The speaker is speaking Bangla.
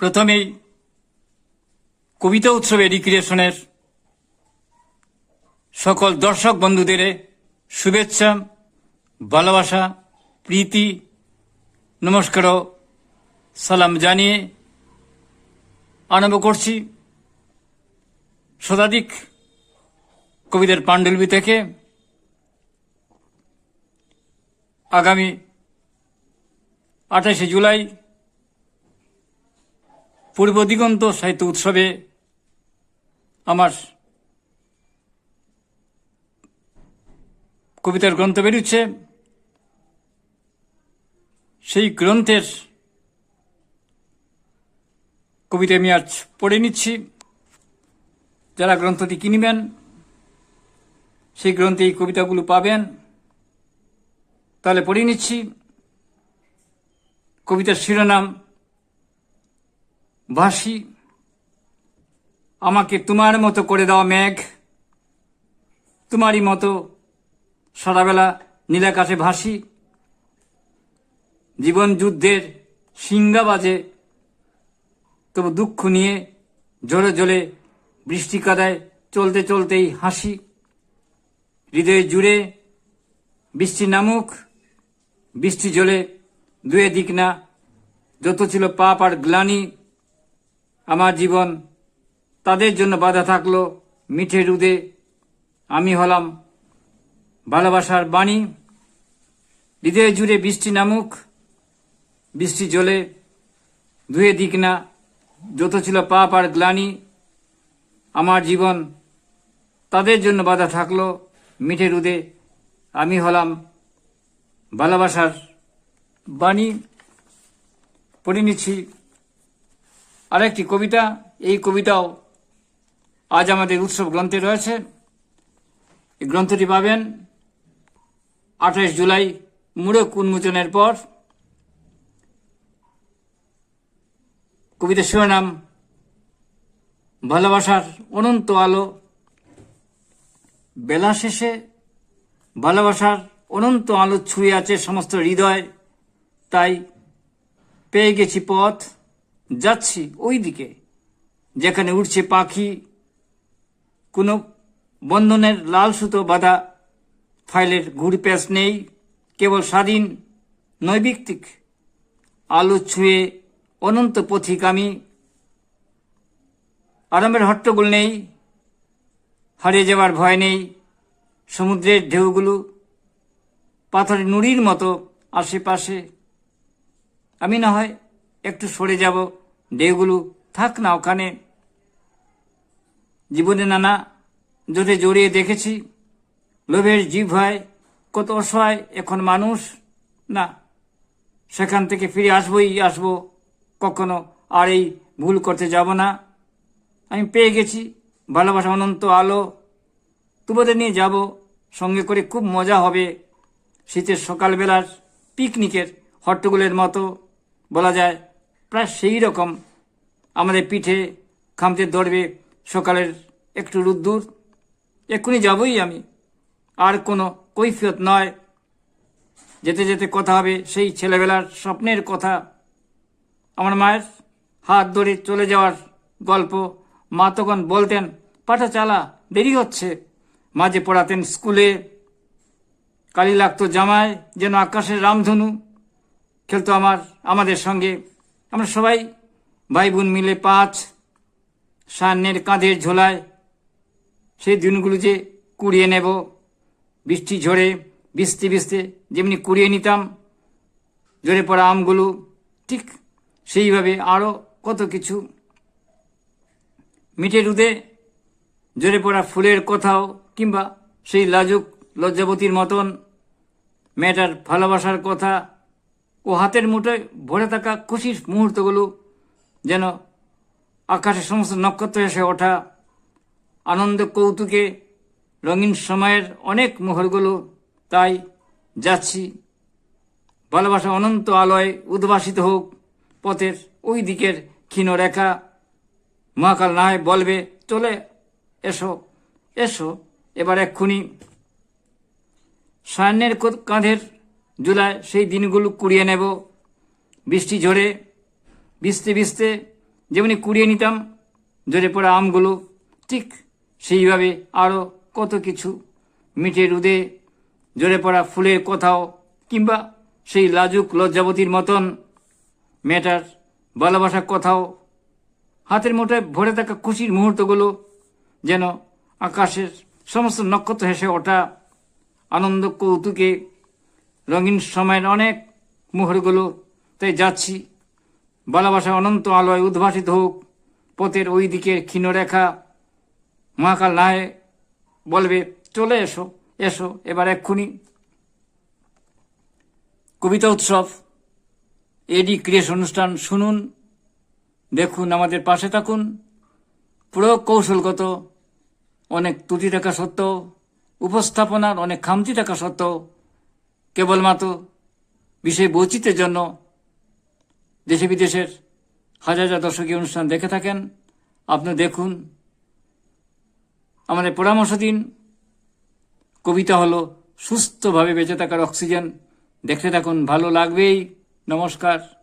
প্রথমেই কবিতা উৎসবে রিক্রিয়েশনের সকল দর্শক বন্ধুদের শুভেচ্ছা, ভালোবাসা, প্রীতি, নমস্কার সালাম জানিয়ে আরম্ভ করছি শতাধিক কবিদের পাণ্ডুলিপি থেকে। আগামী আঠাশে জুলাই পূর্ব দিগন্ত সাহিত্য উৎসবে আমার কবিতার গ্রন্থ বেরুচ্ছে সেই গ্রন্থের কবিতা আমি আজ পড়ে নিচ্ছি। যারা গ্রন্থটি কিনবেন, সেই গ্রন্থে এই কবিতাগুলো পাবেন। তাহলে পড়ে নিচ্ছি। কবিতার শিরোনাম ভাসি আমাকে তোমার মতো করে দাও মেঘ, তোমারই মতো সারাবেলা নীলাকাশে ভাসি, জীবন যুদ্ধের সিঙ্গা বাজে, তবু দুঃখ নিয়ে জোরে জোরে বৃষ্টি কাদায় চলতে চলতেই হাসি। হৃদয়ে জুড়ে বৃষ্টি নামুক, বৃষ্টি জলে দুয়ে দিক না, যত ছিল পাপ আর গ্লানি আমার জীবন তাদের জন্য বাধা থাকল মিঠে রুদে আমি হলাম ভালোবাসার বাণী। হৃদয়ে জুড়ে বৃষ্টি নামুক, বৃষ্টি জলে ধুয়ে দিক না, যত ছিল পাপ আর গ্লানি। আমার জীবন তাদের জন্য বাধা থাকল মিঠে রুদে আমি হলাম ভালোবাসার বাণী। পড়ে নিচ্ছি আরেকটি কবিতা, এই কবিতাও আজ আমাদের উৎসব গ্রন্থে রয়েছে। এই গ্রন্থটি পাবেন আঠাশ জুলাই, মুড়ক উন্মোচনের পর। কবিতার শিরোনাম, ভালোবাসার অনন্ত আলো। বেলা শেষে ভালোবাসার অনন্ত আলো ছুঁয়ে আছে সমস্ত হৃদয়। তাই পেয়ে গেছি পথ। যাচ্ছি ওই দিকে যেখানে উঠছে পাখি, কোনো বন্ধনের লাল সুতো বাঁধা ফাইলের ঘুরপ্যাচ নেই, কেবল স্বাধীন নৈবিক্তিক আলো ছুঁয়ে অনন্ত পথিক আমি। আরামের হট্টগোল নেই, হারিয়ে যাওয়ার ভয় নেই, সমুদ্রের ঢেউগুলো পাথরের নুড়ির মতো আশেপাশে। আমি না হয় একটু সরে যাব। ঢেউগুলো থাক না, ওখানে জীবনে নানা জোরে জড়িয়ে দেখেছি। লোভের জীব হয়, কত অসহায়, এখন মানুষ না। সেখান থেকে ফিরে আসবই, আসব কখনো, আর এই ভুল করতে যাব না। আমি পেয়ে গেছি, ভালোবাসা অনন্ত আলো। তোমাদের নিয়ে যাব, সঙ্গে করে খুব মজা হবে। শীতের সকালবেলার পিকনিকের হট্টগোলের মতো, বলা যায়। প্রায় সেই রকম আমাদের পিঠে খামতে ধরবে সকালের একটু রুদ্দুর। এক্ষুনি যাবই আমি। আর কোনো কৈফিয়ত নয়। যেতে যেতে কথা হবে সেই ছেলেবেলার স্বপ্নের কথা। আমার মায়ের হাত ধরে চলে যাওয়ার গল্প মা তখন বলতেন, পাঠা চালা, দেরি হচ্ছে। মাঝে পড়াতেন স্কুলে। কালি লাগতো জামায় যেন আকাশের রামধনু। খেলতো আমার, আমাদের সঙ্গে। আমরা সবাই ভাই বোন মিলে পাঁচ সান্নের কাঁধের ঝোলায় সেই দিনগুলো যে কুড়িয়ে নেব। বৃষ্টি ঝরে বৃষ্টি বৃষ্টি যেমনি কুড়িয়ে নিতাম, ঝরে পড়া আমগুলো ঠিক সেইভাবে আরও কত কিছু মিঠে রুদে ঝরে পড়া ফুলের কথাও কিংবা সেই লাজুক লজ্জাবতীর মতন, মেয়েটার ভালোবাসার কথা ও হাতের মুঠোয় ভরে থাকা খুশির মুহূর্তগুলো যেন আকাশে সমস্ত নক্ষত্র এসে ওঠা, আনন্দ কৌতুকে রঙিন সময়ের অনেক মোহরগুলো, তাই যাচ্ছি। ভালোবাসা অনন্ত আলোয় উদ্ভাসিত হোক পথের ওই দিকের ক্ষীণ রেখা। মহাকাল না হয় বলবে, চলে এসো এসো। এবার এক্ষুনি সায়নের কাঁধের জুলায় সেই দিনগুলো কুড়িয়ে নেব। বৃষ্টি ঝরে ভিজতে ভিজতে যেমনি কুড়িয়ে নিতাম জোরে পড়া আমগুলো, ঠিক সেইভাবে আরও কত কিছু মিঠে রুদে জোরে পড়া ফুলের কথাও কিংবা সেই লাজুক লজ্জাবতীর মতন মেয়েটার, ভালোবাসার কথাও। হাতের মুঠোয় ভরে থাকা খুশির মুহূর্তগুলো যেন আকাশের সমস্ত নক্ষত্র হেসে ওঠা আনন্দ কৌতুকে রঙিন সময়ের অনেক মুহূর্তগুলো তাই যাচ্ছি। ভালোবাসা অনন্ত আলোয় উদ্ভাসিত হোক, পথের ওই দিকের ক্ষীণরেখা। মহাকাল নাহে বলবে, চলে এসো এসো, এবার এক্ষুনি। কবিতা উৎসব, এডি ক্রিয়েশ অনুষ্ঠান শুনুন, দেখুন আমাদের পাশে থাকুন। প্রয়োগ কৌশলগত অনেক ত্রুটি থাকা সত্ত্বেও, উপস্থাপনার অনেক খামতি থাকা সত্ত্বেও কেবলমাত্র বিষয় বৈচিত্র্যের জন্য দেশে বিদেশের হাজার হাজার দর্শকীয় অনুষ্ঠান দেখে থাকেন। আপনি দেখুন, আমাদের পরামর্শ দিন, কবিতা হলো সুস্থভাবে বেঁচে থাকার অক্সিজেন। দেখতে থাকুন, ভালো লাগবেই। নমস্কার।